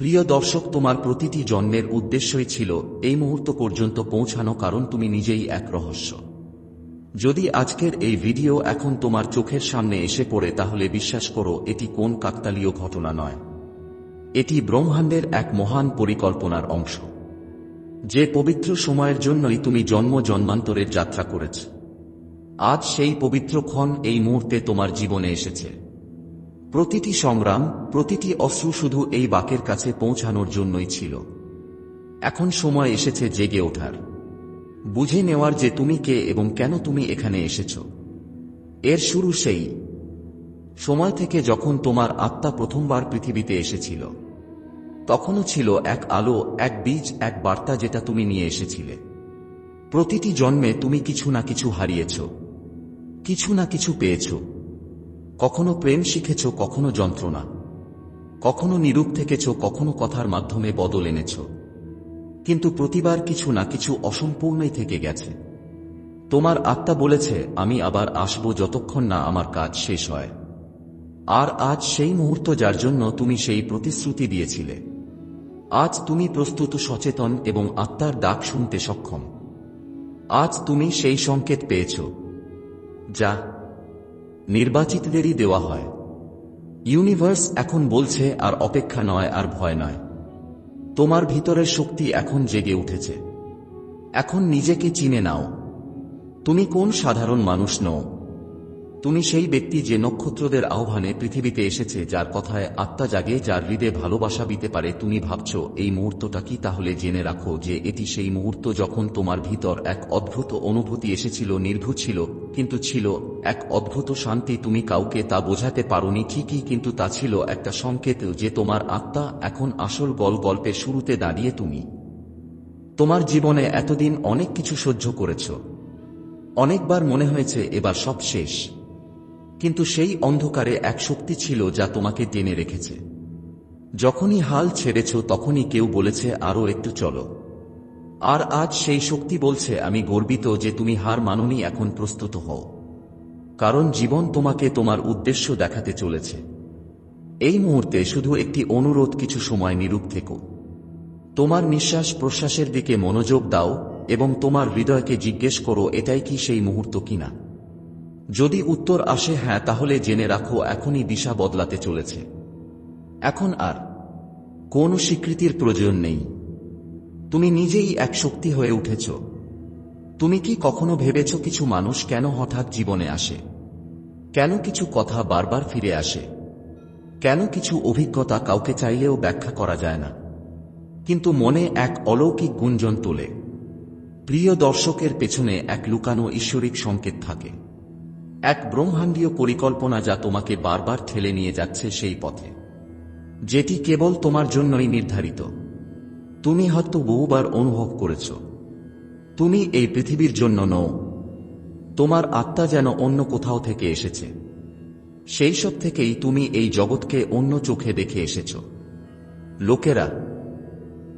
প্রিয় দর্শক, তোমার প্রতিটি জন্মের উদ্দেশ্যই ছিল এই মুহূর্ত পর্যন্ত পৌঁছানো, কারণ তুমি নিজেই এক রহস্য। যদি আজকের এই ভিডিও এখন তোমার চোখের সামনে এসে পড়ে, তাহলে বিশ্বাস করো, এটি কোন কাকতালীয় ঘটনা নয়। এটি ব্রহ্মাণ্ডের এক মহান পরিকল্পনার অংশ। যে পবিত্র সময়ের জন্যই তুমি জন্ম জন্মান্তরের যাত্রা করেছ। আজ সেই পবিত্র ক্ষণ এই মুহূর্তে তোমার জীবনে এসেছে। প্রতিটি সংগ্রাম, প্রতিটি অশ্রু শুধু এই বাকের কাছে পৌঁছানোর জন্যই ছিল। এখন সময় এসেছে জেগে ওঠার। বুঝে নেওয়ার যে তুমি কে এবং কেন তুমি এখানে এসেছ। এর শুরু সেই। সময় থেকে যখন তোমার আত্মা প্রথমবার পৃথিবীতে এসেছিল, তখনও ছিল এক আলো, এক বীজ, এক বার্তা যেটা তুমি নিয়ে এসেছিলে। প্রতিটি জন্মে তুমি কিছু না কিছু হারিয়েছ, কিছু না কিছু পেয়েছ। কখনো প্রেম শিখেছ, কখনো যন্ত্রণা। কখনো নিরূপ থেকেছ, কখনো কথার মাধ্যমে বদল এনেছ। কিন্তু প্রতিবার কিছু না কিছু অসম্পূর্ণই থেকে গেছে। তোমার আত্মা বলেছে, আমি আবার আসব যতক্ষণ না আমার কাজ শেষ হয়। আর আজ সেই মুহূর্ত যার জন্য তুমি সেই প্রতিশ্রুতি দিয়েছিলে। আজ তুমি প্রস্তুত, সচেতন এবং আত্মার ডাক শুনতে সক্ষম। আজ তুমি সেই সংকেত পেয়েছ। যা নির্বাচিতদেরই দেওয়া হয়। ইউনিভার্স এখন বলছে, আর অপেক্ষা নয়, আর ভয় নয়। তোমার ভিতরের শক্তি এখন জেগে উঠেছে। এখন নিজেকে চিনে নাও। তুমি কোন সাধারণ মানুষ নও। তুমি সেই ব্যক্তি যে নক্ষত্রদের আহ্বানে পৃথিবীতে এসেছে, যার কথায় আত্মা জাগে, যার হৃদে ভালোবাসা দিতে পারে, তুমি ভাবছ, এই মুহূর্তটা কি? তাহলে জেনে রাখো যে এটি সেই মুহূর্ত যখন তোমার ভিতর এক অদ্ভুত অনুভূতি এসেছিল, নির্ভূত ছিল, কিন্তু ছিল এক অদ্ভুত শান্তি তুমি কাউকে তা বোঝাতে পারোনি ঠিকই, কিন্তু তা ছিল একটা সংকেত যে তোমার আত্মা এখন আসল গল গল্পের শুরুতে দাঁড়িয়ে তুমি। তোমার জীবনে এতদিন অনেক কিছু সহ্য করেছ। অনেকবার মনে হয়েছে এবার সব শেষ। কিন্তু সেই অন্ধকারে এক শক্তি ছিল যা তোমাকে টেনে রেখেছে। যখনই হাল ছেড়েছ, তখনই কেউ বলেছে আরও একটু চলো। আর আজ সেই শক্তি বলছে, আমি গর্বিত যে তুমি হার মাননি, এখন প্রস্তুত হও। কারণ জীবন তোমাকে তোমার উদ্দেশ্য দেখাতে চলেছে। এই মুহূর্তে শুধু একটি অনুরোধ কিছু সময় নিরূপ থেকো। তোমার নিঃশ্বাস প্রশ্বাসের দিকে মনোযোগ দাও এবং তোমার হৃদয়কে জিজ্ঞেস করো, এটাই কি সেই মুহূর্ত কিনা? যদি উত্তর আসে হ্যাঁ তাহলে জেনে রাখো, এখনই দিশা বদলাতে চলেছে। এখন আর কোন স্বীকৃতির প্রয়োজন নেই। তুমি নিজেই এক শক্তি হয়ে উঠেছ। তুমি কি কখনো ভেবেছ কিছু মানুষ কেন হঠাৎ জীবনে আসে? কেন কিছু কথা বারবার ফিরে আসে? কেন কিছু অভিজ্ঞতা কাউকে চাইলেও ব্যাখ্যা করা যায় না? কিন্তু মনে এক অলৌকিক গুঞ্জন তোলে। প্রিয় দর্শকের পেছনে এক লুকানো ঈশ্বরিক সংকেত থাকে। এক ব্রহ্মাণ্ডীয় পরিকল্পনা যা তোমাকে বারবার ঠেলে নিয়ে যাচ্ছে সেই পথে। যেটি কেবল তোমার জন্যই নির্ধারিত। তুমি হয়তো বহুবার অনুভব করেছ। তুমি এই পৃথিবীর জন্য নও। তোমার আত্মা যেন অন্য কোথাও থেকে এসেছে। সেই সব থেকেই তুমি এই জগৎকে অন্য চোখে দেখে এসেছ। লোকেরা,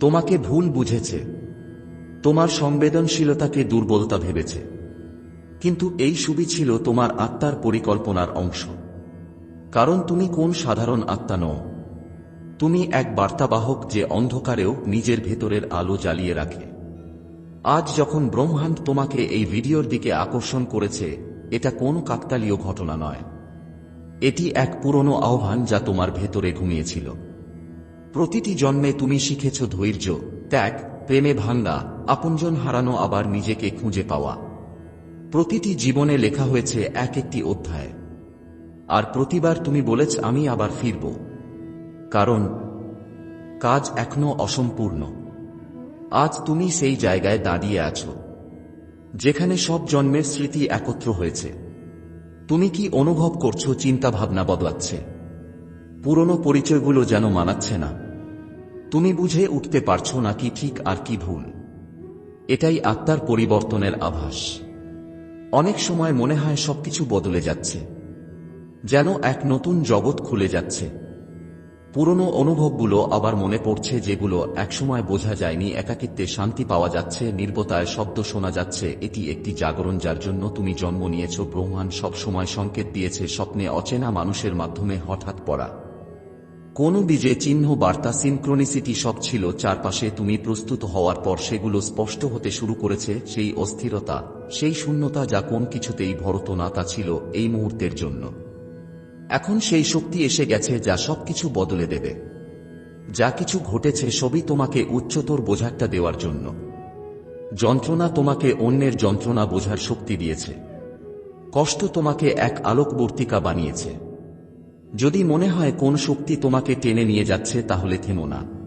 তোমাকে ভুল বুঝেছে। তোমার সংবেদনশীলতাকে দুর্বলতা ভেবেছে। কিন্তু এই সুবি ছিল তোমার আত্মার পরিকল্পনার অংশ। কারণ তুমি কোন সাধারণ আত্মা নও। তুমি এক বার্তাবাহক যে অন্ধকারেও নিজের ভেতরের আলো জ্বালিয়ে রাখে। আজ যখন ব্রহ্মাণ্ড তোমাকে এই ভিডিওর দিকে আকর্ষণ করেছে, এটা কোন কাকতালীয় ঘটনা নয়। এটি এক পুরনো আহ্বান যা তোমার ভেতরে ঘুমিয়েছিল। প্রতিটি জন্মে তুমি শিখেছ ধৈর্য, ত্যাগ, প্রেমে ভাঙ্গা আপনজন হারানো আবার নিজেকে খুঁজে পাওয়া। প্রতিটি জীবনে লেখা হয়েছে এক একটি অধ্যায়। আর প্রতিবার তুমি বলেছ, আমি আবার ফিরব। কারণ, কাজ এখনও অসম্পূর্ণ। আজ তুমি সেই জায়গায় দাঁড়িয়ে আছো, যেখানে সব জন্মের স্মৃতি একত্র হয়েছে। তুমি কি অনুভব করছ চিন্তা ভাবনা বদলাচ্ছে? পুরনো পরিচয়গুলো যেন মানাচ্ছে না। তুমি বুঝে উঠতে পারছ না কি ঠিক আর কি ভুল। এটাই আত্মার পরিবর্তনের আভাস। অনেক সময় মনে হয় সবকিছু বদলে যাচ্ছে, যেন এক নতুন জগৎ খুলে যাচ্ছে। পুরনো অনুভবগুলো আবার মনে পড়ছে যেগুলো একসময় বোঝা যায়নি, একাকিত্বে শান্তি পাওয়া যাচ্ছে, নির্বতায় শব্দ শোনা যাচ্ছে, এটি একটি জাগরণ যার জন্য তুমি জন্ম নিয়েছ, ব্রহ্মাণ্ড সবসময় সংকেত দিয়েছে, স্বপ্নে অচেনা মানুষের মাধ্যমে হঠাৎ পড়া। কোন বীজে চিহ্ন বার্তা সিনক্রোনিসিটি সব ছিল চারপাশে তুমি প্রস্তুত হওয়ার পর সেগুলো স্পষ্ট হতে শুরু করেছে সেই অস্থিরতা, সেই শূন্যতা যা কোন কিছুতেই ভরত না তা ছিল এই মুহূর্তের জন্য। এখন সেই শক্তি এসে গেছে যা সবকিছু বদলে দেবে। যা কিছু ঘটেছে সবই তোমাকে উচ্চতর বোঝাটা দেওয়ার জন্য। যন্ত্রণা তোমাকে অন্যের যন্ত্রণা বোঝার শক্তি দিয়েছে। কষ্ট তোমাকে এক আলোকবর্তিকা বানিয়েছে। যদি মনে হয় কোন শক্তি তোমাকে টেনে নিয়ে যাচ্ছে, তাহলে থেমো না।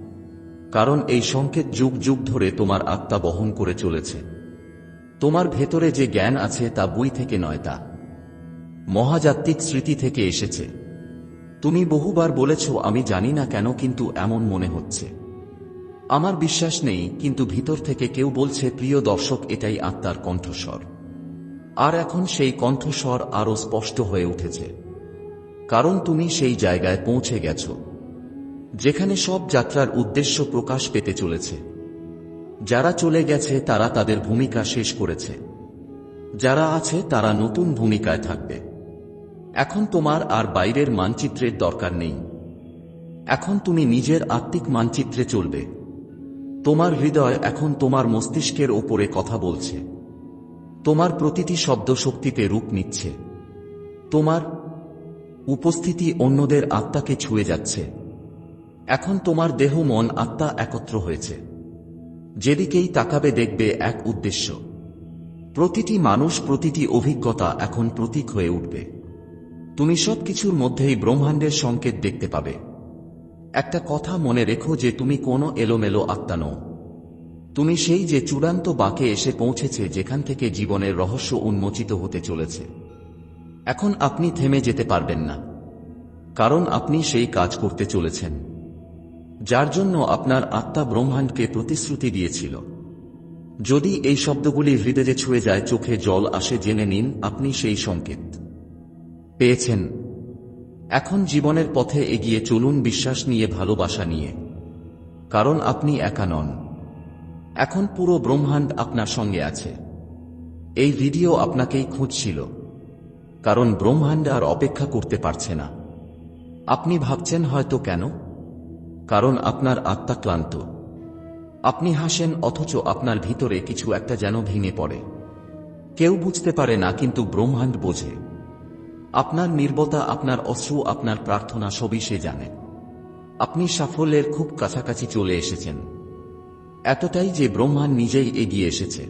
কারণ এই সংকেত যুগ যুগ ধরে তোমার আত্মা বহন করে চলেছে। তোমার ভেতরে যে জ্ঞান আছে, তা বই থেকে নয় তা। মহাজাত্মিক স্মৃতি থেকে এসেছে। তুমি বহুবার বলেছ, আমি জানি না কেন, কিন্তু এমন মনে হচ্ছে। আমার বিশ্বাস নেই, কিন্তু ভিতর থেকে কেউ বলছে, প্রিয় দর্শক, এটাই আত্মার কণ্ঠস্বর। আর এখন সেই কণ্ঠস্বর আরও স্পষ্ট হয়ে উঠেছে। কারণ তুমি সেই জায়গায় পৌঁছে গেছ, যেখানে সব যাত্রার উদ্দেশ্য প্রকাশ পেতে চলেছে। যারা চলে গেছে, তারা তাদের ভূমিকা শেষ করেছে। যারা আছে, তারা নতুন ভূমিকায় থাকবে। এখন তোমার আর বাইরের মানচিত্রের দরকার নেই। এখন তুমি নিজের আত্মিক মানচিত্রে চলবে। তোমার হৃদয় এখন তোমার মস্তিষ্কের ওপরে কথা বলছে। তোমার প্রতিটি শব্দ শক্তিতে রূপ নিচ্ছে। তোমার উপস্থিতি অন্যদের আত্মাকে ছুঁয়ে যাচ্ছে। এখন তোমার দেহ, মন, আত্মা একত্র হয়েছে। যেদিকেই তাকাবে দেখবে এক উদ্দেশ্য। প্রতিটি মানুষ, প্রতিটি অভিজ্ঞতা এখন প্রতীক হয়ে উঠবে। তুমি সব কিছুর মধ্যেই ব্রহ্মাণ্ডের সংকেত দেখতে পাবে। একটা কথা মনে রেখো যে তুমি কোনো এলোমেলো আত্মা নও। তুমি সেই যে চূড়ান্ত বাঁকে এসে পৌঁছেছে যেখান থেকে জীবনের রহস্য উন্মোচিত হতে চলেছে। এখন আপনি থেমে যেতে পারবেন না। কারণ আপনি সেই কাজ করতে চলেছেন। যার জন্য আপনার আত্মা ব্রহ্মাণ্ডকে প্রতিশ্রুতি দিয়েছিল। যদি এই শব্দগুলি হৃদয়ে ছুঁয়ে যায়, চোখে জল আসে, জেনে নিন, আপনি সেই সংকেত। পেয়েছেন। এখন জীবনের পথে এগিয়ে চলুন বিশ্বাস নিয়ে, ভালোবাসা নিয়ে। কারণ আপনি একা নন। এখন পুরো ব্রহ্মাণ্ড আপনার সঙ্গে আছে। এই ভিডিও আপনাকেই খুঁজছিল। কারণ ব্রহ্মাণ্ড আর অপেক্ষা করতে পারছে না। আপনি ভাবছেন হয়তো কেন? কারণ আপনার আত্মা ক্লান্ত। আপনি হাসেন অথচ আপনার ভিতরে কিছু একটা যেন ভেঙে পড়ে। কেউ বুঝতে পারে না, কিন্তু ব্রহ্মাণ্ড বোঝে। আপনার নির্বতা, আপনার অশ্রু, আপনার প্রার্থনা সবই সে জানে। আপনি সাফল্যের খুব কাছাকাছি চলে এসেছেন। এতটাই যে ব্রহ্মাণ্ড নিজেই এগিয়ে এসেছে।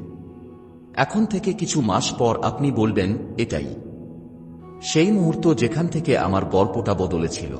এখন থেকে কিছু মাস পর আপনি বলবেন, এটাই। সেই মুহূর্ত যেখান থেকে আমার গল্পটা বদলেছিল।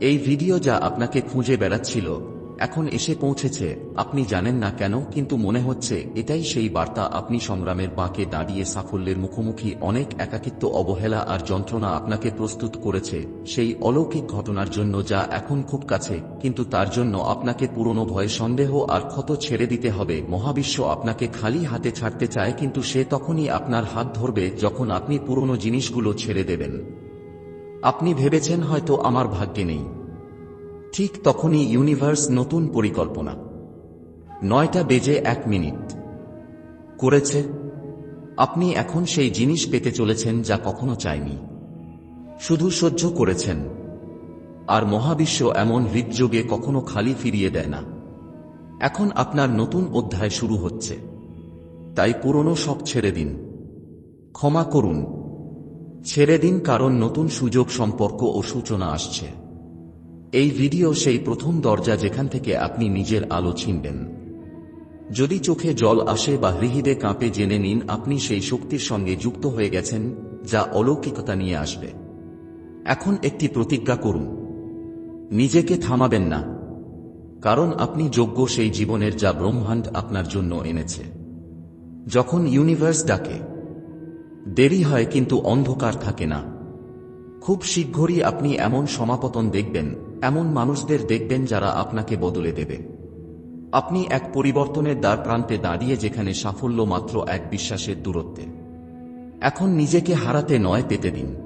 এই ভিডিও যা আপনাকে খুঁজে বেড়াচ্ছিল এখন এসে পৌঁছেছে। আপনি জানেন না কেন, কিন্তু মনে হচ্ছে এটাই সেই বার্তা আপনি সংগ্রামের বাঁকে দাঁড়িয়ে সাফল্যের মুখোমুখি অনেক একাকিত্ব, অবহেলা আর যন্ত্রণা আপনাকে প্রস্তুত করেছে। সেই অলৌকিক ঘটনার জন্য যা এখন খুব কাছে, কিন্তু তার জন্য আপনাকে পুরনো ভয় সন্দেহ আর ক্ষত ছেড়ে দিতে হবে। মহাবিশ্ব আপনাকে খালি হাতে ছাড়তে চায়, কিন্তু সে তখনই আপনার হাত ধরবে যখন আপনি পুরনো জিনিসগুলো ছেড়ে দেবেন। আপনি ভেবেছেন হয়তো আমার ভাগ্যে নেই। ঠিক তখনই ইউনিভার্স নতুন পরিকল্পনা। নয়টা বেজে এক মিনিট। করেছে। আপনি এখন সেই জিনিস পেতে চলেছেন যা কখনো চায়নি শুধু সহ্য করেছেন। আর মহাবিশ্ব এমন হৃদযোগে কখনো খালি ফিরিয়ে দেয় না। এখন আপনার নতুন অধ্যায় শুরু হচ্ছে। তাই পুরনো সব ছেড়ে দিন। ক্ষমা করুন। ছেড়ে দিন কারণ নতুন সুযোগ সম্পর্ক ও সূচনা আসছে। এই ভিডিও সেই প্রথম দরজা যেখান থেকে আপনি নিজের আলো ছিনবেন। যদি চোখে জল আসে বা হৃহিদে কাঁপে জেনে নিন, আপনি সেই শক্তির সঙ্গে যুক্ত হয়ে গেছেন, যা অলৌকিকতা নিয়ে আসবে। এখন একটি প্রতিজ্ঞা করুন। নিজেকে থামাবেন না। কারণ আপনি যোগ্য সেই জীবনের যা ব্রহ্মাণ্ড আপনার জন্য এনেছে। যখন ইউনিভার্স ডাকে, দেরি হয় কিন্তু অন্ধকার থাকে না। খুব শীঘ্রই আপনি এমন সমাপতন দেখবেন এমন মানুষদের দেখবেন যারা আপনাকে বদলে দেবে। আপনি এক পরিবর্তনের দ্বার প্রান্তে দাঁড়িয়ে যেখানে সাফল্য মাত্র এক বিশ্বাসের দূরত্বে। এখন নিজেকে হারাতে নয়, পেতে দিন।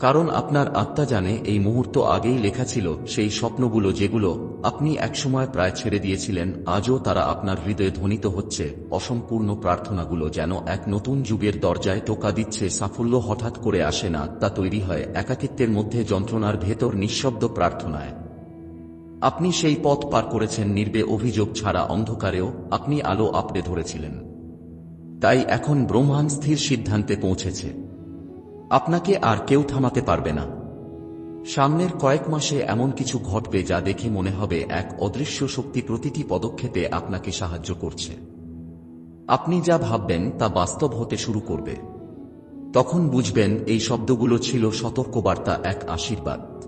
কারণ আপনার আত্মা জানে এই মুহূর্ত আগেই লেখা ছিল, সেই স্বপ্নগুলো যেগুলো আপনি একসময় প্রায় ছেড়ে দিয়েছিলেন, আজও তারা আপনার হৃদয়ে ধ্বনিত হচ্ছে। অসম্পূর্ণ প্রার্থনাগুলো যেন এক নতুন যুগের দরজায় টোকা দিচ্ছে, সাফল্য হঠাৎ করে আসে না, তা তৈরি হয় একাকিত্বের মধ্যে যন্ত্রণার ভেতর নিঃশব্দ প্রার্থনায়। আপনি সেই পথ পার করেছেন নির্বে অভিযোগ ছাড়া অন্ধকারেও, আপনি আলো আপড়ে ধরেছিলেন। তাই এখন ব্রহ্মাণ স্থির সিদ্ধান্তে পৌঁছেছে। আপনাকে আর কেউ থামাতে পারবে না। সামনের কয়েক মাসে এমন কিছু ঘটবে যা দেখে মনে হবে এক অদৃশ্য শক্তি প্রতিটি পদক্ষেপে আপনাকে সাহায্য করছে। আপনি যা ভাববেন তা বাস্তব হতে শুরু করবে। তখন বুঝবেন এই শব্দগুলো ছিল সতর্কবার্তা, এক আশীর্বাদ।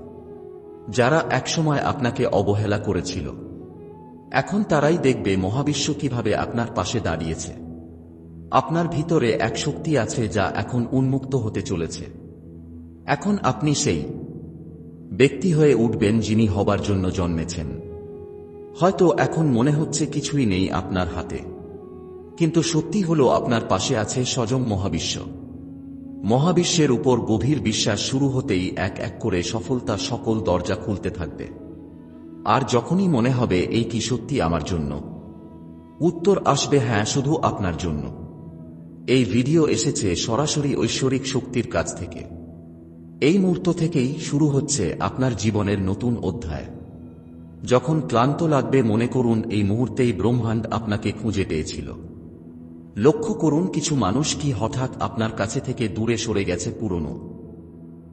যারা একসময় আপনাকে অবহেলা করেছিল, এখন তারাই দেখবে মহাবিশ্ব কীভাবে আপনার পাশে দাঁড়িয়েছে। আপনার ভিতরে এক শক্তি আছে যা এখন উন্মুক্ত হতে চলেছে। এখন আপনি সেই ব্যক্তি হয়ে উঠবেন যিনি হবার জন্য জন্মেছেন। হয়তো এখন মনে হচ্ছে কিছুই নেই আপনার হাতে। কিন্তু সত্যি হল আপনার পাশে আছে স্বজম মহাবিশ্ব। মহাবিশ্বের উপর গভীর বিশ্বাস শুরু হতেই এক এক করে সফলতা সকল দরজা খুলতে থাকবে। আর যখনই মনে হবে, এই কি সত্যি আমার জন্য? উত্তর আসবে হ্যাঁ শুধু আপনার জন্য। এই ভিডিও এসেছে সরাসরি ঐশ্বরিক শক্তির কাছ থেকে। এই মুহূর্ত থেকেই শুরু হচ্ছে আপনার জীবনের নতুন অধ্যায়। যখন ক্লান্ত লাগবে মনে করুন এই মুহূর্তেই ব্রহ্মাণ্ড আপনাকে খুঁজে পেয়েছিল। লক্ষ্য করুন কিছু মানুষ কি হঠাৎ আপনার কাছে থেকে দূরে সরে গেছে পুরনো।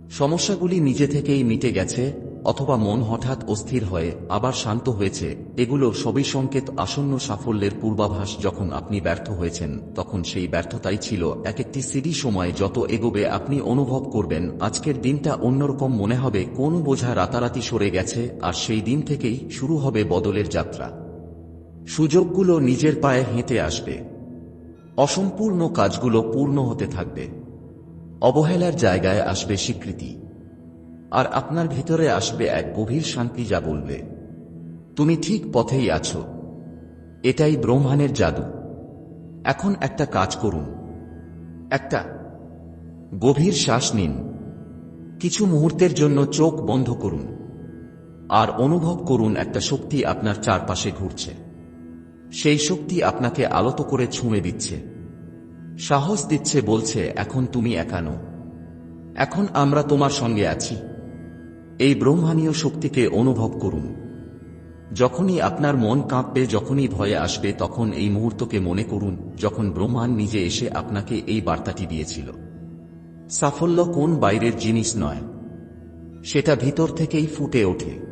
সমস্যাগুলি নিজে থেকেই মিটে গেছে অথবা মন হঠাৎ অস্থির হয়ে আবার শান্ত হয়েছে, এগুলো সবই সংকেত আসন্ন সাফল্যের পূর্বাভাস যখন আপনি ব্যর্থ হয়েছেন, তখন সেই ব্যর্থতাই ছিল এক একটি সিডি সময় যত এগোবে আপনি অনুভব করবেন, আজকের দিনটা অন্যরকম মনে হবে, কোন বোঝা রাতারাতি সরে গেছে, আর সেই দিন থেকেই শুরু হবে বদলের যাত্রা। সুযোগগুলো নিজের পায়ে হেঁটে আসবে। অসম্পূর্ণ কাজগুলো পূর্ণ হতে থাকবে। অবহেলার জায়গায় আসবে স্বীকৃতি। আর আপনার ভিতরে আসবে এক গভীর শান্তি যা বলবে। তুমি ঠিক পথেই আছো। এটাই ব্রহ্মাণের জাদু। এখন একটা কাজ করুন। একটা গভীর শ্বাস নিন। কিছু মুহূর্তের জন্য চোখ বন্ধ করুন। আর অনুভব করুন একটা শক্তি আপনার চারপাশে ঘুরছে। সেই শক্তি আপনাকে আলত করে ছুঁয়ে দিচ্ছে। সাহস দিচ্ছে, বলছে, এখন তুমি একানো এখন আমরা তোমার সঙ্গে আছি। এই ব্রহ্মাণীয় শক্তিকে অনুভব করুন। যখনই আপনার মন কাঁপবে, যখনই ভয়ে আসবে, তখন এই মুহূর্তকে মনে করুন, যখন ব্রহ্মাণ নিজে এসে আপনাকে এই বার্তাটি দিয়েছিল। সাফল্য কোন বাইরের জিনিস নয়। সেটা ভিতর থেকেই ফুটে ওঠে।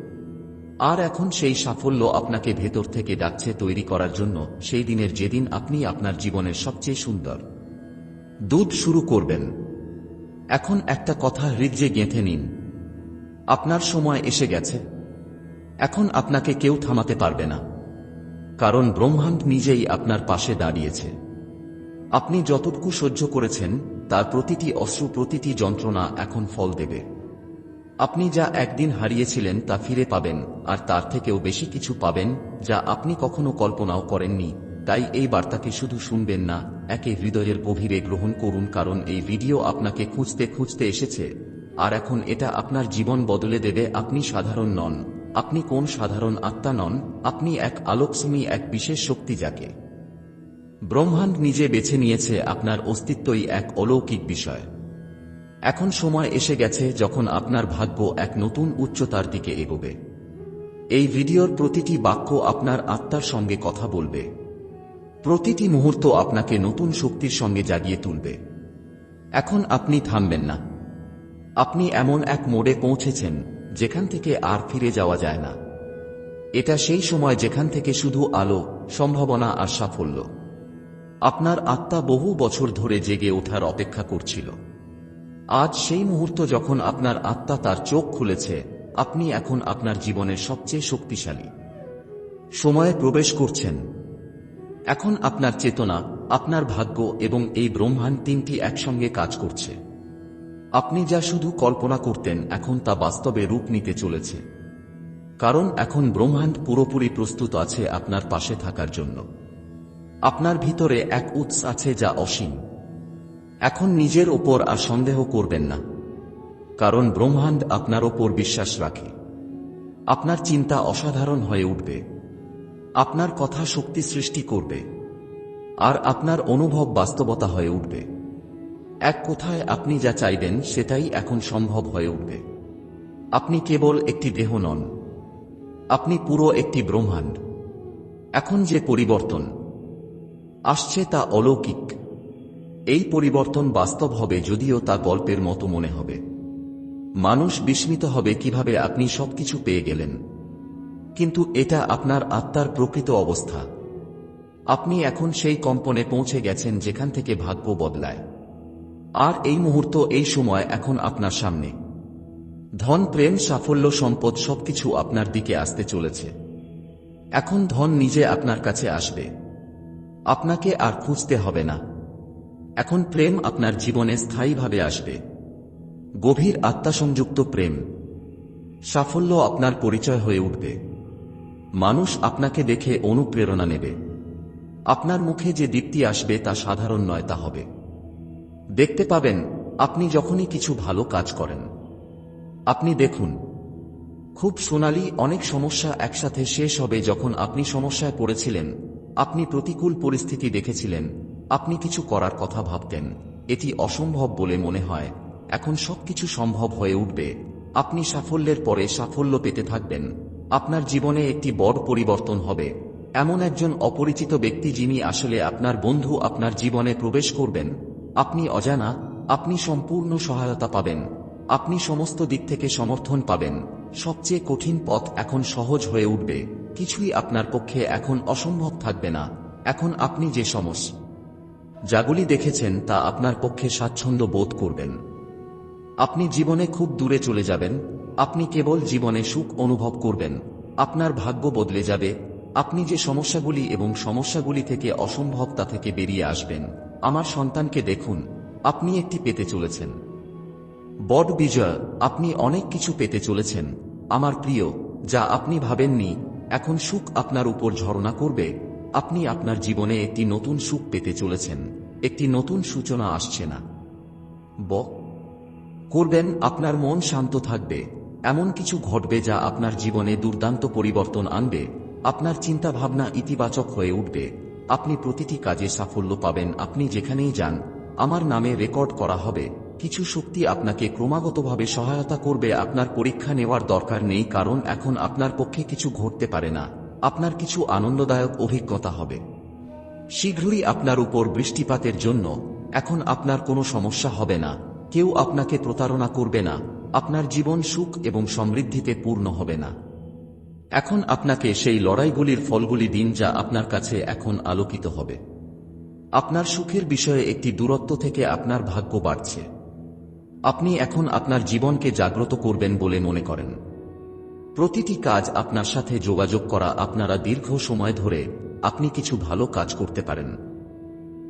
আর এখন সেই সাফল্য আপনাকে ভেতর থেকে ডাকছে তৈরি করার জন্য, সেই দিনের যেদিন আপনি আপনার জীবনের সবচেয়ে সুন্দর। দুধ শুরু করবেন। এখন একটা কথা হৃদয়ে গেঁথে নিন। আপনার সময় এসে গেছে। এখন আপনাকে কেউ থামাতে পারবে না। কারণ ব্রহ্মাণ্ড নিজেই আপনার পাশে দাঁড়িয়েছে। আপনি যতটুকু সহ্য করেছেন, তার প্রতিটি অশ্রু, প্রতিটি যন্ত্রণা এখন ফল দেবে। আপনি যা একদিন হারিয়েছিলেন, তা ফিরে পাবেন, আর তার থেকেও বেশি কিছু পাবেন, যা আপনি কখনো কল্পনাও করেননি। তাই এই বার্তাকে শুধু শুনবেন না, একে হৃদয়ের গভীরে গ্রহণ করুন, কারণ এই ভিডিও আপনাকে খুঁজতে খুঁজতে এসেছে। আর এখন এটা আপনার জীবন বদলে দেবে, আপনি সাধারণ নন। আপনি কোন সাধারণ আত্মা নন, আপনি এক আলোকসমী, এক বিশেষ শক্তি যাকে ব্রহ্মাণ্ড নিজে বেছে নিয়েছে, আপনার অস্তিত্বই এক অলৌকিক বিষয়। এখন সময় এসে গেছে যখন আপনার ভাগ্য এক নতুন উচ্চতার দিকে এগোবে। এই ভিডিওর প্রতিটি বাক্য আপনার আত্মার সঙ্গে কথা বলবে। প্রতিটি মুহূর্ত আপনাকে নতুন শক্তির সঙ্গে জাগিয়ে তুলবে। এখন আপনি থামবেন না। আপনি এমন এক মোড়ে পৌঁছেছেন, যেখান থেকে আর ফিরে যাওয়া যায় না। এটা সেই সময় যেখান থেকে শুধু আলো, সম্ভাবনা আর সাফল্য। আপনার আত্মা বহু বছর ধরে জেগে ওঠার অপেক্ষা করছিল। আজ সেই মুহূর্ত যখন আপনার আত্মা তার চোখ খুলেছে, আপনি এখন আপনার জীবনের সবচেয়ে শক্তিশালী। সময়ে প্রবেশ করছেন। এখন আপনার চেতনা, আপনার ভাগ্য এবং এই ব্রহ্মাণ্ড তিনটি একসঙ্গে কাজ করছে। আপনি যা শুধু কল্পনা করতেন এখন তা বাস্তবে রূপ নিতে চলেছে। কারণ এখন ব্রহ্মাণ্ড পুরোপুরি প্রস্তুত আছে আপনার পাশে থাকার জন্য। আপনার ভিতরে এক উৎস আছে যা অসীম। এখন নিজের ওপর আর সন্দেহ করবেন না। কারণ ব্রহ্মাণ্ড আপনার ওপর বিশ্বাস রাখে। আপনার চিন্তা অসাধারণ হয়ে উঠবে। আপনার কথা শক্তি সৃষ্টি করবে। আর আপনার অনুভব বাস্তবতা হয়ে উঠবে। এক কথায় আপনি যা চাইবেন সেটাই এখন সম্ভব হয়ে উঠবে। আপনি কেবল একটি দেহ নন। আপনি পুরো একটি ব্রহ্মাণ্ড। এখন যে পরিবর্তন, আসছে তা অলৌকিক। এই পরিবর্তন বাস্তব হবে যদিও তা গল্পের মতো মনে হবে। মানুষ বিস্মিত হবে কীভাবে আপনি সবকিছু পেয়ে গেলেন। কিন্তু এটা আপনার আত্মার প্রকৃত অবস্থা। আপনি এখন সেই কম্পনে পৌঁছে গেছেন যেখান থেকে ভাগ্য বদলায়। আর এই মুহূর্ত, এই সময় এখন আপনার সামনে। ধন, প্রেম, সাফল্য, সম্পদ সবকিছু আপনার দিকে আসতে চলেছে। এখন ধন নিজে আপনার কাছে আসবে। আপনাকে আর খুঁজতে হবে না। এখন প্রেম আপনার জীবনে স্থায়ীভাবে আসবে। গভীর আত্মাসংযুক্ত প্রেম। সাফল্য আপনার পরিচয় হয়ে উঠবে। মানুষ আপনাকে দেখে অনুপ্রেরণা নেবে। আপনার মুখে যে দীপ্তি আসবে তা সাধারণ নয়, তা হবে। দেখতে পাবেন, আপনি যখনই কিছু ভালো কাজ করেন। আপনি দেখুন, খুব সোনালি অনেক সমস্যা একসাথে শেষ হবে যখন আপনি সমস্যায় পড়েছিলেন, আপনি প্রতিকূল পরিস্থিতি দেখেছিলেন, আপনি কিছু করার কথা ভাবতেন, এটি অসম্ভব বলে মনে হয়, এখন সবকিছু সম্ভব হয়ে উঠবে, আপনি সাফল্যের পরে সাফল্য পেতে থাকবেন, আপনার জীবনে একটি বড় পরিবর্তন হবে, এমন একজন অপরিচিত ব্যক্তি যিনি আসলে আপনার বন্ধু আপনার জীবনে প্রবেশ করবেন আপনি অজানা, আপনি সম্পূর্ণ সহায়তা পাবেন। আপনি সমস্ত দিক থেকে সমর্থন পাবেন। সবচেয়ে কঠিন পথ এখন সহজ হয়ে উঠবে। কিছুই আপনার পক্ষে এখন অসম্ভব থাকবে না। এখন আপনি যে সমস যাগুলি দেখেছেন তা আপনার পক্ষে স্বাচ্ছন্দ্য বোধ করবেন। আপনি জীবনে খুব দূরে চলে যাবেন। আপনি কেবল জীবনে সুখ অনুভব করবেন। আপনার ভাগ্য বদলে যাবে। আপনি যে সমস্যাগুলি এবং সমস্যাগুলি থেকে অসম্ভবতা থেকে বেরিয়ে আসবেন। আমার সন্তানকে দেখুন, আপনি একটি পেতে চলেছেন। বড বিজয়, আপনি অনেক কিছু পেতে চলেছেন, আমার প্রিয়, যা আপনি ভাবেননি, এখন সুখ আপনার উপর ঝরনা করবে, আপনি আপনার জীবনে একটি নতুন সুখ পেতে চলেছেন, একটি নতুন সূচনা আসছে না। ব, করবেন, আপনার মন শান্ত থাকবে, এমন কিছু ঘটবে যা আপনার জীবনে দুর্দান্ত পরিবর্তন আনবে, আপনার চিন্তা ভাবনা ইতিবাচক হয়ে উঠবে। আপনি প্রতিটি কাজে সাফল্য পাবেন, আপনি যেখানেই যান। আমার নামে রেকর্ড করা হবে। কিছু শক্তি আপনাকে ক্রমাগতভাবে সহায়তা করবে, আপনার পরীক্ষা নেওয়ার দরকার নেই, কারণ এখন আপনার পক্ষে কিছু ঘটতে পারে না। আপনার কিছু আনন্দদায়ক অভিজ্ঞতা হবে। শীঘ্রই আপনার উপর বৃষ্টিপাতের জন্য। এখন আপনার কোনো সমস্যা হবে না। কেউ আপনাকে প্রতারণা করবে না। আপনার জীবন সুখ এবং সমৃদ্ধিতে পূর্ণ হবে না। এখন আপনাকে সেই লড়াইগুলির ফলগুলি দিন যা আপনার কাছে এখন আলোকিত হবে। আপনার সুখের বিষয়ে একটি দূরত্ব থেকে আপনার ভাগ্য বাড়ছে। আপনি এখন আপনার জীবনকে জাগ্রত করবেন বলে মনে করেন। প্রতিটি কাজ আপনার সাথে যোগাযোগ করা আপনারা দীর্ঘ সময় ধরে আপনি কিছু ভালো কাজ করতে পারেন।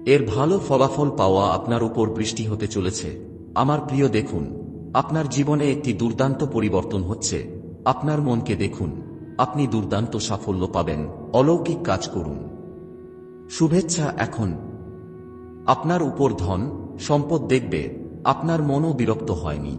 এর ভালো ফলাফল পাওয়া আপনার উপর বৃষ্টি হতে চলেছে। আমার প্রিয়, দেখুন, আপনার জীবনে একটি দুর্দান্ত পরিবর্তন হচ্ছে। আপনার মনকে দেখুন। আপনি দুর্দান্ত সাফল্য পাবেন। অলৌকিক কাজ করুন। শুভেচ্ছা এখন। আপনার উপর ধন, সম্পদ দেখবে, আপনার মনও বিরক্ত হয়নি।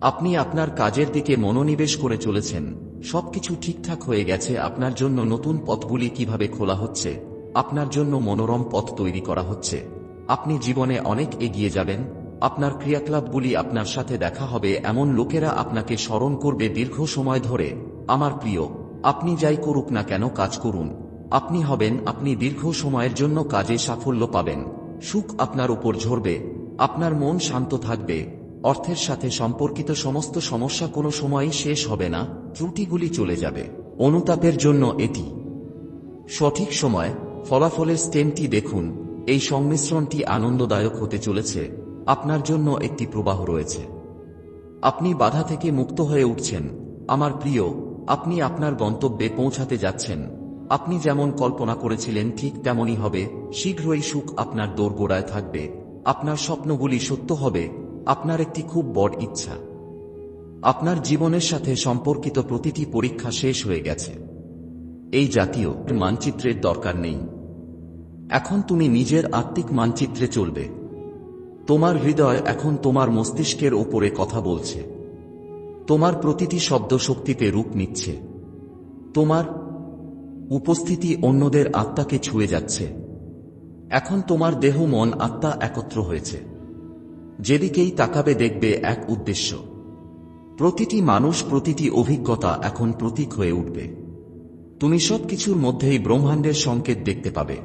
আপনি আপনার কাজের দিকে মনোনিবেশ করে চলেছেন। সবকিছু ঠিকঠাক হয়ে গেছে। আপনার জন্য নতুন পথগুলি কীভাবে খোলা হচ্ছে? আপনার জন্য মনোরম পথ তৈরি করা হচ্ছে। আপনি জীবনে অনেক এগিয়ে যাবেন। আপনার ক্রিয়াকলাপগুলি আপনার সাথে দেখা হবে। এমন লোকেরা আপনাকে স্মরণ করবে দীর্ঘ সময় ধরে। আমার প্রিয়, আপনি যাই করুক না কেন কাজ করুন। আপনি হবেন, আপনি দীর্ঘ সময়ের জন্য কাজে সাফল্য পাবেন। সুখ আপনার উপর ঝরবে, আপনার মন শান্ত থাকবে, অর্থের সাথে সম্পর্কিত সমস্ত সমস্যা কোনো সময়ই শেষ হবে না, ত্রুটিগুলি চলে যাবে। অনুতাপের জন্য এটি। সঠিক সময়, ফলাফলের স্টেমটি দেখুন, এই সংমিশ্রণটি আনন্দদায়ক হতে চলেছে, আপনার জন্য একটি প্রবাহ রয়েছে। আপনি বাধা থেকে মুক্ত হয়ে উঠছেন, আমার প্রিয় আপনি আপনার গন্তব্যে পৌঁছাতে যাচ্ছেন। আপনি যেমন কল্পনা করেছিলেন ঠিক তেমনই হবে। শীঘ্রই সুখ আপনার দোরগোড়ায় থাকবে। আপনার স্বপ্নগুলি সত্য হবে। আপনার একটি খুব বড় ইচ্ছা। আপনার জীবনের সাথে সম্পর্কিত প্রতিটি পরীক্ষা শেষ হয়ে গেছে। এই জাতীয় মানচিত্রের দরকার নেই। এখন তুমি নিজের আত্মিক মানচিত্রে চলবে। তোমার হৃদয় এখন তোমার মস্তিষ্কের ওপরে কথা বলছে। তোমার প্রতিটি শব্দ শক্তিতে রূপ নিচ্ছে। তোমার উপস্থিতি অন্যদের আত্মাকে ছুঁয়ে যাচ্ছে। এখন তোমার দেহ, মন, আত্মা একত্র হয়েছে। যেদিকেই তাকাবে দেখবে এক উদ্দেশ্য। প্রতিটি মানুষ, প্রতিটি অভিজ্ঞতা এখন প্রতীক হয়ে উঠবে। তুমি সব কিছুর মধ্যেই ব্রহ্মাণ্ডের সংকেত দেখতে পাবে।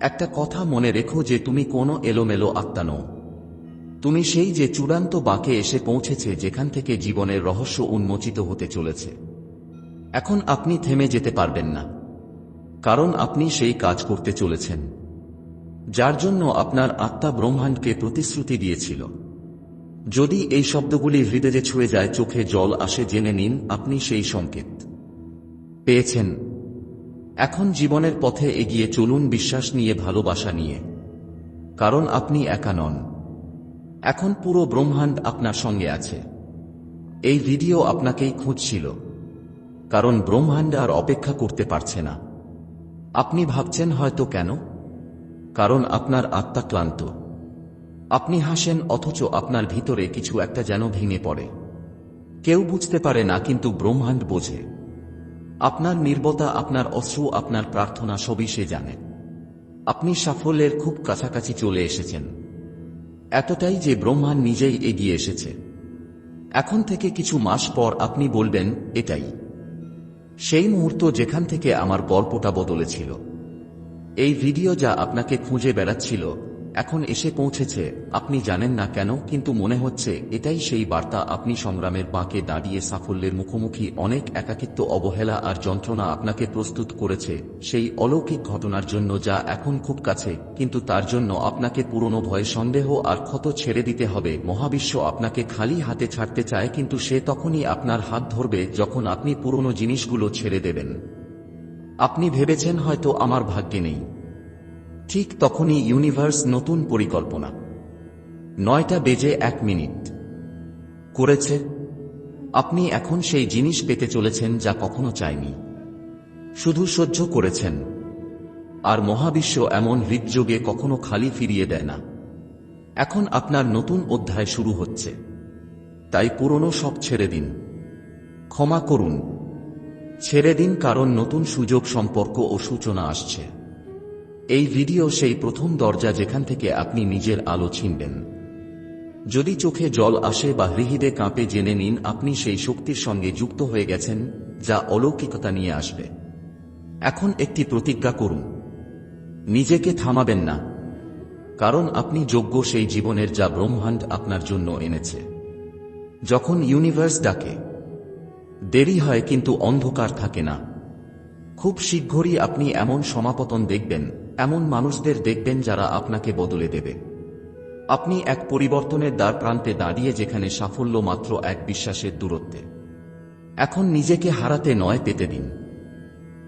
একটা কথা মনে রেখো যে তুমি কোনো এলোমেলো আত্মা নও। তুমি সেই যে চূড়ান্ত বাঁকে এসে পৌঁছেছে যেখান থেকে জীবনের রহস্য উন্মোচিত হতে চলেছে। এখন আপনি থেমে যেতে পারবেন না। কারণ আপনি সেই কাজ করতে চলেছেন। যার জন্য আপনার আত্মা ব্রহ্মাণ্ডকে প্রতিশ্রুতি দিয়েছিল। যদি এই শব্দগুলি হৃদয়ে ছুঁয়ে যায়, চোখে জল আসে জেনে নিন, আপনি সেই সংকেত। পেয়েছেন। এখন জীবনের পথে এগিয়ে চলুন, বিশ্বাস নিয়ে, ভালোবাসা নিয়ে। কারণ আপনি একা নন। এখন পুরো ব্রহ্মাণ্ড আপনার সঙ্গে আছে। এই ভিডিও আপনাকেই খুঁজছিল। কারণ ব্রহ্মাণ্ড আর অপেক্ষা করতে পারছে না। আপনি ভাবছেন হয়তো কেন? কারণ আপনার আত্মা ক্লান্ত। আপনি হাসেন অথচ আপনার ভিতরে কিছু একটা যেন ভেঙে পড়ে। কেউ বুঝতে পারে না, কিন্তু ব্রহ্মাণ্ড বোঝে। আপনার নির্বতা, আপনার অশ্রু, আপনার প্রার্থনা সবই সে জানে। আপনি সাফল্যের খুব কাছাকাছি চলে এসেছেন। এতটাই যে ব্রহ্মা নিজেই এগিয়ে এসেছে। এখন থেকে কিছু মাস পর আপনি বলবেন, এটাই। সেই মুহূর্ত যেখান থেকে আমার গল্পটা বদলেছিল। এই ভিডিও যা আপনাকে খুঁজে বেড়াচ্ছিল এখন এসে পৌঁছেছে, আপনি জানেন না কেন, কিন্তু মনে হচ্ছে এটাই সেই বার্তা আপনি সংগ্রামের বাঁকে দাঁড়িয়ে সাফল্যের মুখোমুখি অনেক একাকিত্ব, অবহেলা আর যন্ত্রণা আপনাকে প্রস্তুত করেছে, সেই অলৌকিক ঘটনার জন্য যা এখন খুব কাছে, কিন্তু তার জন্য আপনাকে পুরনো ভয় সন্দেহ আর ক্ষত ছেড়ে দিতে হবে। মহাবিশ্ব আপনাকে খালি হাতে ছাড়তে চায়, কিন্তু সে তখনই আপনার হাত ধরবে যখন আপনি পুরনো জিনিসগুলো ছেড়ে দেবেন। আপনি ভেবেছেন হয়তো আমার ভাগ্যে নেই। ঠিক তখনই ইউনিভার্স নতুন পরিকল্পনা। নয়টা বেজে এক মিনিট। করেছে। আপনি এখন সেই জিনিস পেতে চলেছেন যা কখনো চায়নি শুধু সহ্য করেছেন। আর মহাবিশ্ব এমন হৃদযোগে কখনো খালি ফিরিয়ে দেয় না। এখন আপনার নতুন অধ্যায় শুরু হচ্ছে। তাই পুরনো সব ছেড়ে দিন। ক্ষমা করুন। ছেড়ে দিন কারণ নতুন সুযোগ সম্পর্ক ও সূচনা আসছে। এই ভিডিও সেই প্রথম দরজা যেখান থেকে আপনি নিজের আলো ছিনবেন। যদি চোখে জল আসে বা হৃহিদে কাঁপে জেনে নিন, আপনি সেই শক্তির সঙ্গে যুক্ত হয়ে গেছেন, যা অলৌকিকতা নিয়ে আসবে। এখন একটি প্রতিজ্ঞা করুন। নিজেকে থামাবেন না, কারণ আপনি যোগ্য সেই জীবনের যা ব্রহ্মাণ্ড আপনার জন্য এনেছে। যখন ইউনিভার্স ডাকে, দেরি হয় কিন্তু অন্ধকার থাকে না। খুব শীঘ্রই আপনি এমন সমাপতন দেখবেন এমন মানুষদের দেখবেন যারা আপনাকে বদলে দেবে। আপনি এক পরিবর্তনের দ্বার প্রান্তে দাঁড়িয়ে যেখানে সাফল্য মাত্র এক বিশ্বাসের দূরত্বে। এখন নিজেকে হারাতে নয়, পেতে দিন।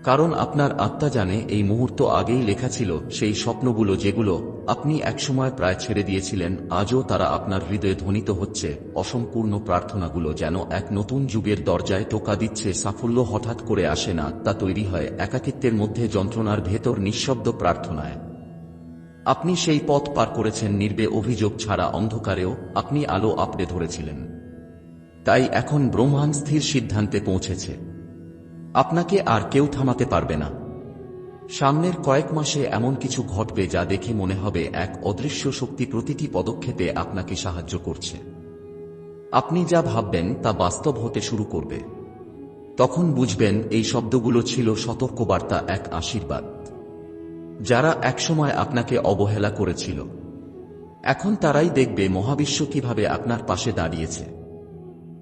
কারণ আপনার আত্মা জানে এই মুহূর্ত আগেই লেখা ছিল, সেই স্বপ্নগুলো যেগুলো আপনি একসময় প্রায় ছেড়ে দিয়েছিলেন, আজও তারা আপনার হৃদয়ে ধ্বনিত হচ্ছে। অসম্পূর্ণ প্রার্থনাগুলো যেন এক নতুন যুগের দরজায় টোকা দিচ্ছে, সাফল্য হঠাৎ করে আসে না, তা তৈরি হয় একাকিত্বের মধ্যে যন্ত্রণার ভেতর নিঃশব্দ প্রার্থনায়। আপনি সেই পথ পার করেছেন নির্বে অভিযোগ ছাড়া অন্ধকারেও আপনি আলো আপড়ে ধরেছিলেন। তাই এখন ব্রহ্মাণ স্থির সিদ্ধান্তে পৌঁছেছে। আপনাকে আর কেউ থামাতে পারবে না। সামনের কয়েক মাসে এমন কিছু ঘটবে যা দেখে মনে হবে এক অদৃশ্য শক্তি প্রতিটি পদক্ষেপে আপনাকে সাহায্য করছে। আপনি যা ভাববেন তা বাস্তব হতে শুরু করবে। তখন বুঝবেন এই শব্দগুলো ছিল সতর্কবার্তা, এক আশীর্বাদ। যারা একসময় আপনাকে অবহেলা করেছিল, এখন তারাই দেখবে মহাবিশ্ব কীভাবে আপনার পাশে দাঁড়িয়েছে।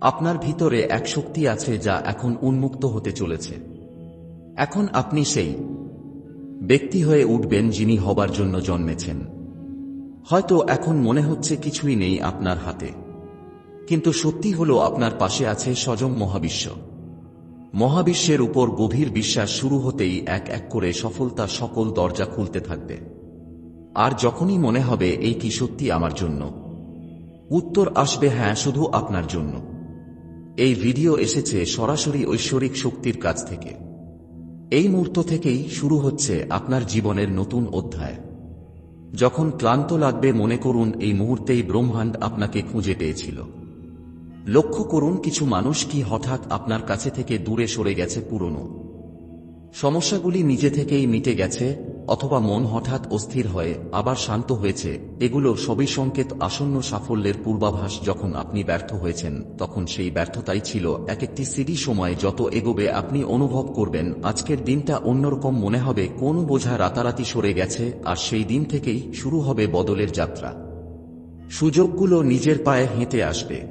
আপনার ভিতরে এক শক্তি আছে যা এখন উন্মুক্ত হতে চলেছে। এখন আপনি সেই ব্যক্তি হয়ে উঠবেন যিনি হবার জন্য জন্মেছেন। হয়তো এখন মনে হচ্ছে কিছুই নেই আপনার হাতে। কিন্তু সত্যি হল আপনার পাশে আছে স্বজং মহাবিশ্ব। মহাবিশ্বের উপর গভীর বিশ্বাস শুরু হতেই এক এক করে সফলতার সকল দরজা খুলতে থাকবে। আর যখনই মনে হবে, এই কি সত্যি আমার জন্য? উত্তর আসবে হ্যাঁ শুধু আপনার জন্য। এই ভিডিও এসেছে সরাসরি ঐশ্বরিক শক্তির কাছ থেকে। এই মুহূর্ত থেকেই শুরু হচ্ছে আপনার জীবনের নতুন অধ্যায়। যখন ক্লান্ত লাগবে মনে করুন এই মুহূর্তেই ব্রহ্মাণ্ড আপনাকে খুঁজে পেয়েছিল। লক্ষ্য করুন কিছু মানুষ কি হঠাৎ আপনার কাছে থেকে দূরে সরে গেছে পুরনো। সমস্যাগুলি নিজে থেকেই মিটে গেছে অথবা মন হঠাৎ অস্থির হয়ে আবার শান্ত হয়েছে, এগুলো সবই সংকেত আসন্ন সাফল্যের পূর্বাভাস যখন আপনি ব্যর্থ হয়েছেন, তখন সেই ব্যর্থতাই ছিল এক একটি সিডি সময় যত এগোবে আপনি অনুভব করবেন, আজকের দিনটা অন্যরকম মনে হবে, কোন বোঝা রাতারাতি সরে গেছে, আর সেই দিন থেকেই শুরু হবে বদলের যাত্রা। সুযোগগুলো নিজের পায়ে হেঁটে আসবে।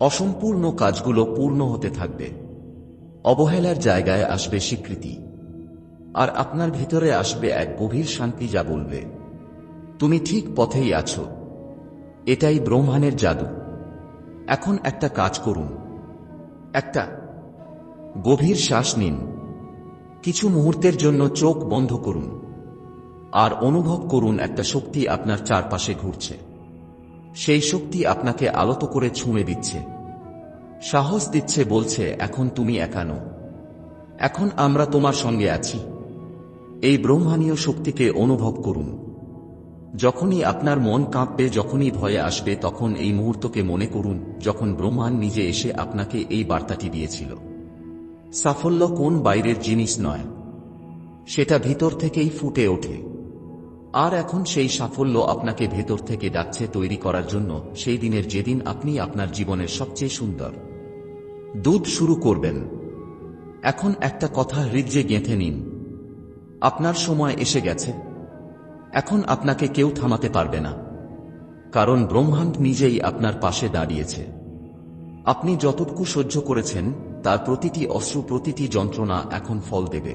অসম্পূর্ণ কাজগুলো পূর্ণ হতে থাকবে। অবহেলার জায়গায় আসবে স্বীকৃতি। আর আপনার ভিতরে আসবে এক গভীর শান্তি যা বলবে। তুমি ঠিক পথেই আছো। এটাই ব্রহ্মাণের জাদু। এখন একটা কাজ করুন। একটা গভীর শ্বাস নিন। কিছু মুহূর্তের জন্য চোখ বন্ধ করুন। আর অনুভব করুন একটা শক্তি আপনার চারপাশে ঘুরছে। সেই শক্তি আপনাকে আলত করে ছুঁয়ে দিচ্ছে। সাহস দিচ্ছে, বলছে, এখন তুমি একানো এখন আমরা তোমার সঙ্গে আছি। এই ব্রহ্মাণীয় শক্তিকে অনুভব করুন। যখনই আপনার মন কাঁপবে, যখনই ভয়ে আসবে, তখন এই মুহূর্তকে মনে করুন, যখন ব্রহ্মাণ্ড নিজে এসে আপনাকে এই বার্তাটি দিয়েছিল। সাফল্য কোন বাইরের জিনিস নয়। সেটা ভিতর থেকেই ফুটে ওঠে। আর এখন সেই সাফল্য আপনাকে ভেতর থেকে ডাকছে তৈরি করার জন্য, সেই দিনের যেদিন আপনি আপনার জীবনের সবচেয়ে সুন্দর। দুধ শুরু করবেন। এখন একটা কথা হৃদয়ে গেঁথে নিন। আপনার সময় এসে গেছে। এখন আপনাকে কেউ থামাতে পারবে না। কারণ ব্রহ্মাণ্ড নিজেই আপনার পাশে দাঁড়িয়েছে। আপনি যতটুকু সহ্য করেছেন, তার প্রতিটি অশ্রু, প্রতিটি যন্ত্রণা এখন ফল দেবে।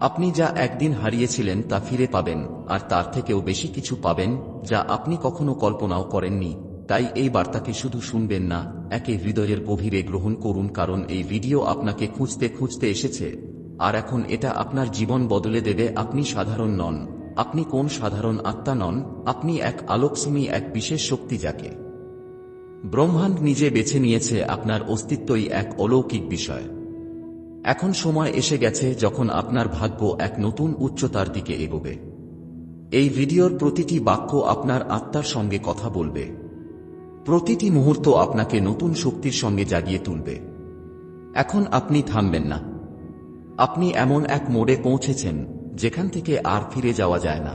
আপনি যা একদিন হারিয়েছিলেন, তা ফিরে পাবেন, আর তার থেকেও বেশি কিছু পাবেন, যা আপনি কখনো কল্পনাও করেননি। তাই এই বার্তাকে শুধু শুনবেন না, একে হৃদয়ের গভীরে গ্রহণ করুন, কারণ এই ভিডিও আপনাকে খুঁজতে খুঁজতে এসেছে। আর এখন এটা আপনার জীবন বদলে দেবে। আপনি সাধারণ নন। আপনি কোন সাধারণ আত্মা নন? আপনি এক আলোকসুমি, এক বিশেষ শক্তি যাকে ব্রহ্মাণ্ড নিজে বেছে নিয়েছে আপনার অস্তিত্বই এক অলৌকিক বিষয়। এখন সময় এসে গেছে যখন আপনার ভাগ্য এক নতুন উচ্চতার দিকে এগোবে। এই ভিডিওর প্রতিটি বাক্য আপনার আত্মার সঙ্গে কথা বলবে। প্রতিটি মুহূর্ত আপনাকে নতুন শক্তির সঙ্গে জাগিয়ে তুলবে। এখন আপনি থামবেন না। আপনি এমন এক মোড়ে পৌঁছেছেন, যেখান থেকে আর ফিরে যাওয়া যায় না।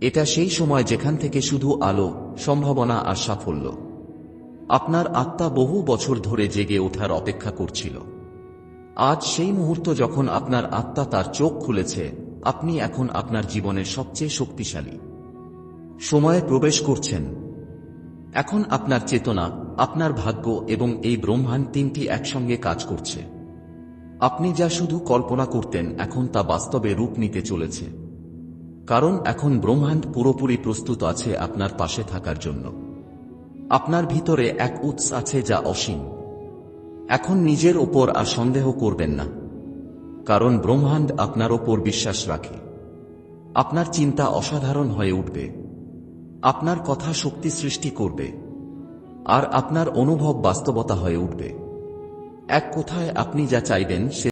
এটা সেই সময় যেখান থেকে শুধু আলো, সম্ভাবনা আর সাফল্য। আপনার আত্মা বহু বছর ধরে জেগে ওঠার অপেক্ষা করছিল। আজ সেই মুহূর্ত যখন আপনার আত্মা তার চোখ খুলেছে, আপনি এখন আপনার জীবনের সবচেয়ে শক্তিশালী। সময়ে প্রবেশ করছেন। এখন আপনার চেতনা, আপনার ভাগ্য এবং এই ব্রহ্মাণ্ড তিনটি একসঙ্গে কাজ করছে। আপনি যা শুধু কল্পনা করতেন এখন তা বাস্তবে রূপ নিতে চলেছে। কারণ এখন ব্রহ্মাণ্ড পুরোপুরি প্রস্তুত আছে আপনার পাশে থাকার জন্য। আপনার ভিতরে এক উৎস আছে যা অসীম। এখন নিজের ওপর আর সন্দেহ করবেন না। কারণ ব্রহ্মাণ্ড আপনার ওপর বিশ্বাস রাখে। আপনার চিন্তা অসাধারণ হয়ে উঠবে। আপনার কথা শক্তি সৃষ্টি করবে। আর আপনার অনুভব বাস্তবতা হয়ে উঠবে। এক কোথায় আপনি যা চাইবেন সে